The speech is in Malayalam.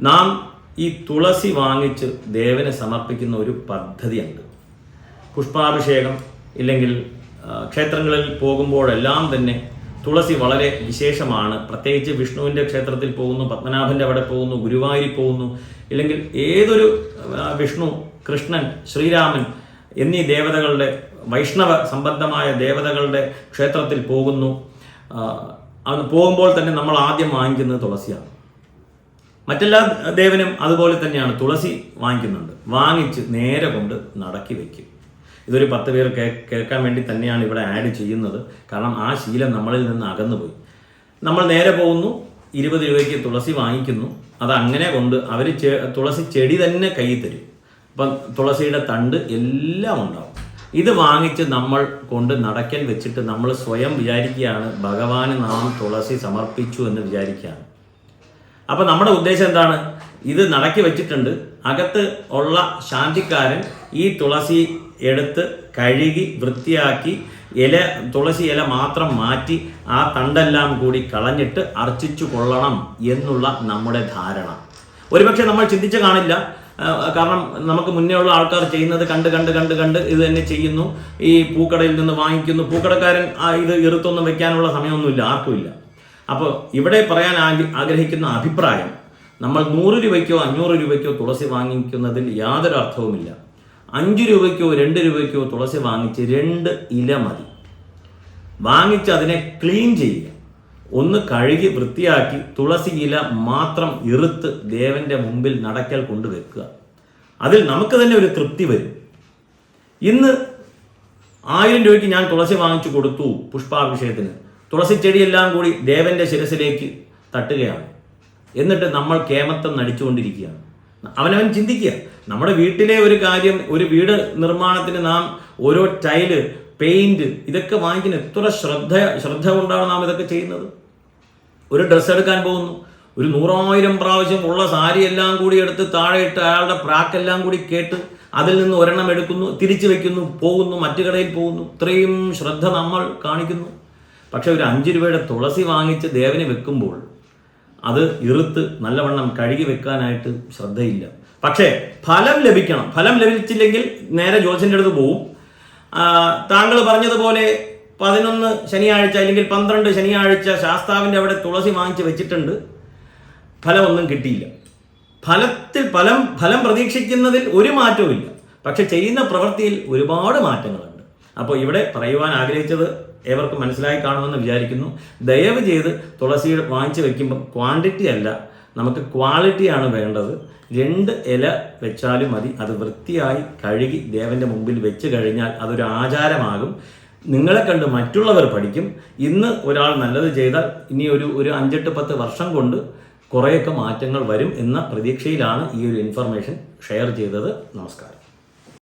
നാം ഈ തുളസി വാങ്ങിച്ച് ദേവനെ സമർപ്പിക്കുന്ന ഒരു പദ്ധതിയുണ്ട്. പുഷ്പാഭിഷേകം ഇല്ലെങ്കിൽ ക്ഷേത്രങ്ങളിൽ പോകുമ്പോഴെല്ലാം തന്നെ തുളസി വളരെ വിശേഷമാണ്. പ്രത്യേകിച്ച് വിഷ്ണുവിന്റെ ക്ഷേത്രത്തിൽ പോകുന്നു പത്മനാഭന്റെ അവിടെ പോകുന്നു ഗുരുവായൂരിൽ പോകുന്നു ഇല്ലെങ്കിൽ ഏതൊരു വിഷ്ണു കൃഷ്ണൻ ശ്രീരാമൻ എന്നീ ദേവതകളുടെ വൈഷ്ണവ സംബന്ധമായ ദേവതകളുടെ ക്ഷേത്രത്തിൽ പോകുന്നു. പോകുമ്പോൾ തന്നെ നമ്മൾ ആദ്യം വാങ്ങിക്കുന്നത് തുളസിയാണ്. മറ്റെല്ലാ ദേവനും അതുപോലെ തന്നെയാണ് തുളസി വാങ്ങിക്കുന്നുണ്ട്. വാങ്ങിച്ച് നേരെ കൊണ്ട് നടക്കി വയ്ക്കും ഇതൊരു പത്ത് പേർ കേൾക്കാൻ വേണ്ടി തന്നെയാണ് ഇവിടെ ആഡ് ചെയ്യുന്നത്. കാരണം ആ ശീലം നമ്മളിൽ നിന്ന് അകന്നുപോയി. നമ്മൾ നേരെ പോകുന്നു ഇരുപത് രൂപയ്ക്ക് തുളസി വാങ്ങിക്കുന്നു. അത് അങ്ങനെ കൊണ്ട് അവർ തുളസി ചെടി തന്നെ കൈ തരും. അപ്പം തുളസിയുടെ തണ്ട് എല്ലാം ഉണ്ടാവും. ഇത് വാങ്ങിച്ച് നമ്മൾ കൊണ്ട് നടക്കൽ വെച്ചിട്ട് നമ്മൾ സ്വയം വിചാരിക്കുകയാണ് ഭഗവാന് നാം തുളസി സമർപ്പിച്ചു എന്ന് വിചാരിക്കുകയാണ്. അപ്പൊ നമ്മുടെ ഉദ്ദേശം എന്താണ്? ഇത് നടക്കി വെച്ചിട്ടുണ്ട്. അകത്ത് ഉള്ള ശാന്തിക്കാരൻ ഈ തുളസി എടുത്ത് കഴുകി വൃത്തിയാക്കി ഇല തുളസി ഇല മാത്രം മാറ്റി ആ തണ്ടെല്ലാം കൂടി കളഞ്ഞിട്ട് അർച്ചിച്ചു കൊള്ളണം എന്നുള്ള നമ്മുടെ ധാരണ. ഒരുപക്ഷെ നമ്മൾ ചിന്തിച്ചു കാണില്ല. കാരണം നമുക്ക് മുന്നേ ഉള്ള ആൾക്കാർ ചെയ്യുന്നത് കണ്ട് കണ്ട് കണ്ട് കണ്ട് ഇത് തന്നെ ചെയ്യുന്നു. ഈ പൂക്കടയിൽ നിന്ന് വാങ്ങിക്കുന്നു. പൂക്കടക്കാരൻ ഇത് ഇറുത്തൊന്നും വെക്കാനുള്ള സമയമൊന്നുമില്ല. ആർക്കുമില്ല. അപ്പോൾ ഇവിടെ പറയാൻ ആഗ്ര- ആഗ്രഹിക്കുന്ന അഭിപ്രായം നമ്മൾ നൂറ് രൂപയ്ക്കോ അഞ്ഞൂറ് രൂപയ്ക്കോ തുളസി വാങ്ങിക്കുന്നതിൽ യാതൊരു അർത്ഥവുമില്ല. അഞ്ച് രൂപയ്ക്കോ രണ്ട് രൂപയ്ക്കോ തുളസി വാങ്ങിച്ച് രണ്ട് ഇല മതി. വാങ്ങിച്ച് അതിനെ ക്ലീൻ ചെയ്യുക. ഒന്ന് കഴുകി വൃത്തിയാക്കി തുളസി ഇല മാത്രം ഇറുത്ത് ദേവന്റെ മുമ്പിൽ നടക്കൽ കൊണ്ടുവെക്കുക അതിൽ നമുക്ക് തന്നെ ഒരു തൃപ്തി വരും. ഇന്ന് ആയിരം രൂപയ്ക്ക് ഞാൻ തുളസി വാങ്ങിച്ചു കൊടുത്തു പുഷ്പാഭിഷേകത്തിന്. തുളസി ചെടിയെല്ലാം കൂടി ദേവന്റെ ശിരസിലേക്ക് തട്ടുകയാണ്. എന്നിട്ട് നമ്മൾ കേമത്തം നടിച്ചുകൊണ്ടിരിക്കുകയാണ്. അവനവൻ ചിന്തിക്കുക നമ്മുടെ വീട്ടിലെ ഒരു കാര്യം ഒരു വീട് നിർമ്മാണത്തിന് നാം ഓരോ ടൈൽ പെയിന്റ് ഇതൊക്കെ വാങ്ങിക്കുന്ന എത്ര ശ്രദ്ധ ശ്രദ്ധ കൊണ്ടാണ് നാം ഇതൊക്കെ ചെയ്യുന്നത്? ഒരു ഡ്രസ്സ് എടുക്കാൻ പോകുന്നു ഒരു നൂറായിരം പ്രാവശ്യം ഉള്ള സാരി എല്ലാം കൂടി എടുത്ത് താഴെ ഇട്ട് അയാളുടെ പ്രാക്കെല്ലാം കൂടി കേട്ട് അതിൽ നിന്ന് ഒരെണ്ണം എടുക്കുന്നു തിരിച്ചു വെക്കുന്നു പോകുന്നു മറ്റു കടയിൽ പോകുന്നു. ഇത്രയും ശ്രദ്ധ നമ്മൾ കാണിക്കുന്നു. പക്ഷെ ഒരു അഞ്ച് രൂപയുടെ തുളസി വാങ്ങിച്ച് ദേവന് വെക്കുമ്പോൾ അത് ഇറുത്ത് നല്ലവണ്ണം കഴുകി വെക്കാനായിട്ട് ശ്രദ്ധയില്ല. പക്ഷേ ഫലം ലഭിക്കണം. ഫലം ലഭിച്ചില്ലെങ്കിൽ നേരെ ജോസിന്റെ അടുത്ത് പോവും. താങ്കൾ പറഞ്ഞതുപോലെ പതിനൊന്ന് ശനിയാഴ്ച അല്ലെങ്കിൽ പന്ത്രണ്ട് ശനിയാഴ്ച ശാസ്താവിന്റെ അവിടെ തുളസി വാങ്ങിച്ച് വെച്ചിട്ടുണ്ട്. ഫലമൊന്നും കിട്ടിയില്ല. ഫലത്തിൽ ഫലം ഫലം പ്രതീക്ഷിക്കുന്നതിൽ ഒരു മാറ്റവും ഇല്ല പക്ഷെ ചെയ്യുന്ന പ്രവൃത്തിയിൽ ഒരുപാട് മാറ്റങ്ങളുണ്ട്. അപ്പോൾ ഇവിടെ പറയുവാൻ ആഗ്രഹിച്ചത് ഏവർക്കും മനസ്സിലായി കാണുമെന്ന് വിചാരിക്കുന്നു. ദയവ് ചെയ്ത് തുളസി വാങ്ങിച്ച് വെക്കുമ്പോൾ ക്വാണ്ടിറ്റി അല്ല നമുക്ക് ക്വാളിറ്റിയാണ് വേണ്ടത്. രണ്ട് ഇല വെച്ചാലും മതി. അത് വൃത്തിയായി കഴുകി ദേവന്റെ മുമ്പിൽ വെച്ച് കഴിഞ്ഞാൽ അതൊരു ആചാരമാകും. നിങ്ങളെ കണ്ട് മറ്റുള്ളവർ പഠിക്കും. ഇന്ന് ഒരാൾ നല്ലത് ചെയ്താൽ ഇനി ഒരു ഒരു അഞ്ചെട്ട് പത്ത് വർഷം കൊണ്ട് കുറേയൊക്കെ മാറ്റങ്ങൾ വരും എന്ന പ്രതീക്ഷയിലാണ് ഈ ഒരു ഇൻഫർമേഷൻ ഷെയർ ചെയ്തത്. നമസ്കാരം.